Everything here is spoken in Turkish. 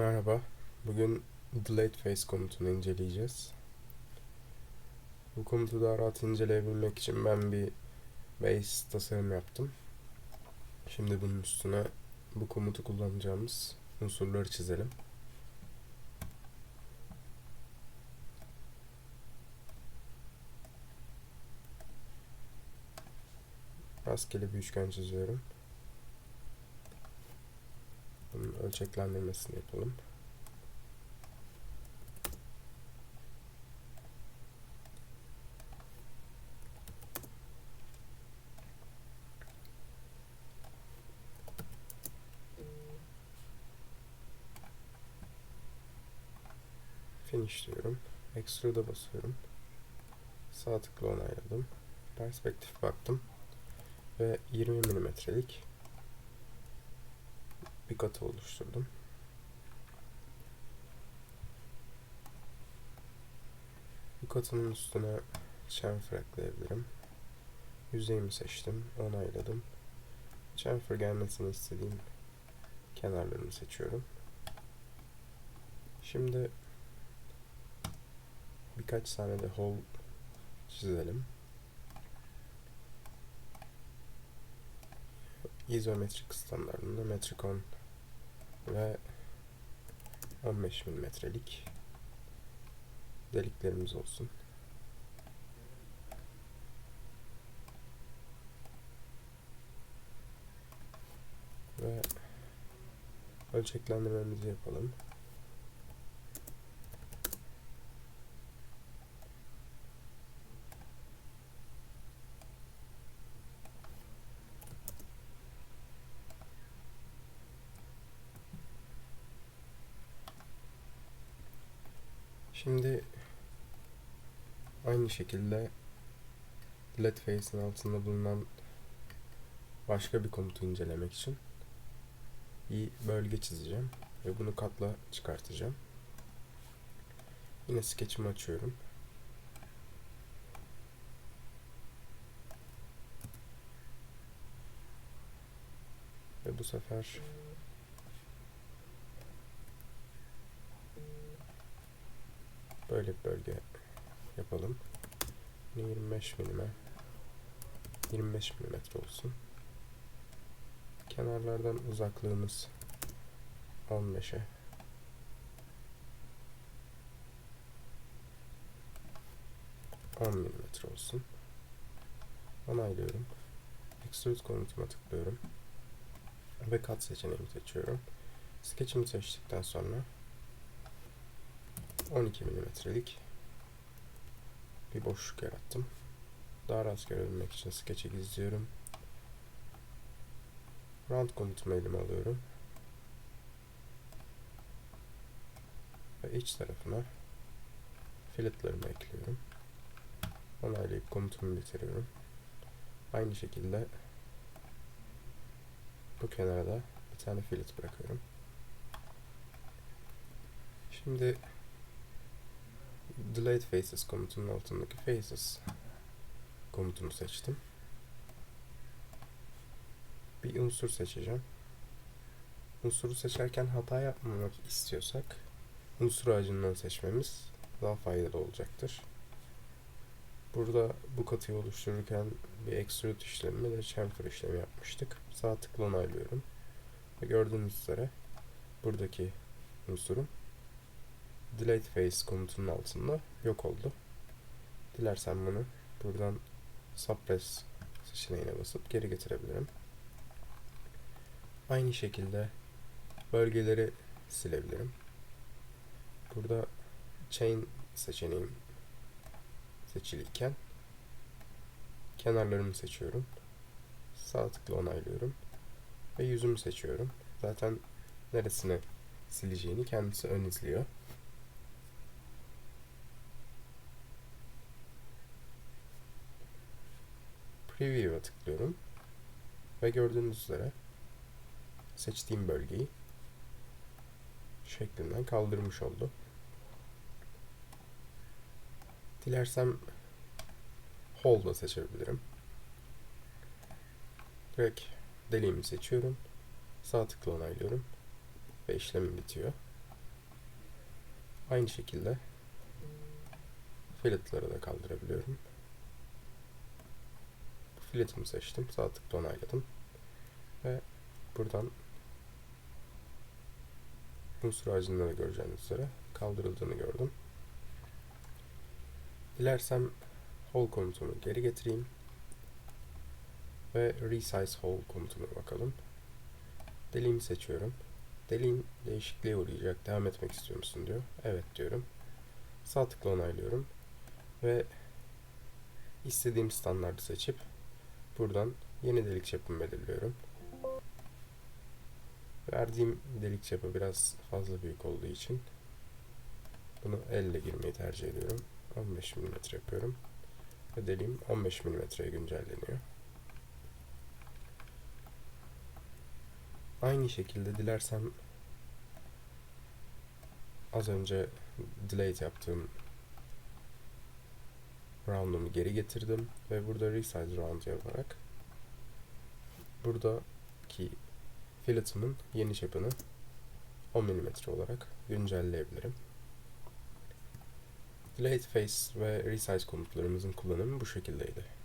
Merhaba. Bugün Delayed Face komutunu inceleyeceğiz. Bu komutu daha rahat inceleyebilmek için ben bir base tasarım yaptım. Şimdi bunun üstüne bu komutu kullanacağımız unsurları çizelim. Rastgele bir üçgen çiziyorum. Bunun ölçeklendirmesini yapalım. Finish diyorum. Extrude'a basıyorum. Sağ tıkla onayladım. Perspektif baktım. Ve 20 milimetrelik bir katı oluşturdum. Bu katının üstüne chamfer ekleyebilirim. Yüzeyimi seçtim, onayladım. Chamfer gelmesini istediğim kenarlarını seçiyorum. Şimdi birkaç tane de hole çizelim. İzometrik standartında metrikon ve 15 milimetrelik deliklerimiz olsun. Ve ölçeklendirmemizi yapalım. Şimdi aynı şekilde LED face'in altında bulunan başka bir komutu incelemek için bir bölge çizeceğim ve bunu katla çıkartacağım. Yine sketch'imi açıyorum. Ve bu sefer böyle bir bölge yapalım. 25 milime 25 milimetre olsun. Kenarlardan uzaklığımız 15'e 10 milimetre olsun. Onaylıyorum. Extrude komutuma tıklıyorum. Ve kat seçeneğimi seçiyorum. Sketch'imi seçtikten sonra 12 milimetrelik bir boşluk yarattım. Daha rahat görebilmek için sketch'i gizliyorum. Round komutumu elime alıyorum. Ve iç tarafına filletlerimi ekliyorum. Onaylayıp komutumu bitiriyorum. Aynı şekilde bu kenara da bir tane fillet bırakıyorum. Şimdi Delayed Faces komutunun altındaki Faces komutunu seçtim. Bir unsur seçeceğim. Unsuru seçerken hata yapmamak istiyorsak unsur ağacından seçmemiz daha faydalı olacaktır. Burada bu katıyı oluştururken bir extrude işlemi ve chamfer işlemi yapmıştık. Sağ tıkla onaylıyorum. Ve gördüğünüz üzere buradaki unsurum Delayed Face komutunun altında yok oldu. Dilersen bunu buradan Suppress seçeneğine basıp geri getirebilirim. Aynı şekilde bölgeleri silebilirim. Burada Chain seçeneğim seçiliyken kenarlarımı seçiyorum. Sağ tıkla onaylıyorum. Ve yüzümü seçiyorum. Zaten neresine sileceğini kendisi ön izliyor. Preview'a tıklıyorum. Ve gördüğünüz üzere seçtiğim bölgeyi şeklinden kaldırmış oldu. Dilersem Hole'da seçebilirim. Direkt deliğimi seçiyorum. Sağ tıkla onaylıyorum. Ve işlemim bitiyor. Aynı şekilde filletları da kaldırabiliyorum. Filletimi seçtim. Sağ tıkla onayladım. Ve buradan unsur ağacında da göreceğiniz üzere kaldırıldığını gördüm. Dilersem hole komutumu geri getireyim. Ve resize hole komutuna bakalım. Deliğimi seçiyorum. Deliğin değişikliğe uğrayacak. Devam etmek istiyor musun diyor. Evet diyorum. Sağ tıkla onaylıyorum. Ve istediğim standartı seçip buradan yeni delik çapımı belirliyorum. Verdiğim delik çapı biraz fazla büyük olduğu için bunu elle girmeyi tercih ediyorum. 15 mm yapıyorum. Ve deliğim 15 mm'ye güncelleniyor. Aynı şekilde dilersem az önce delete yaptığım round'umu geri getirdim ve burada resize round yaparak buradaki filletimin yeni çapını 10 mm olarak güncelleyebilirim. Delete face ve resize komutlarımızın kullanımı bu şekildeydi.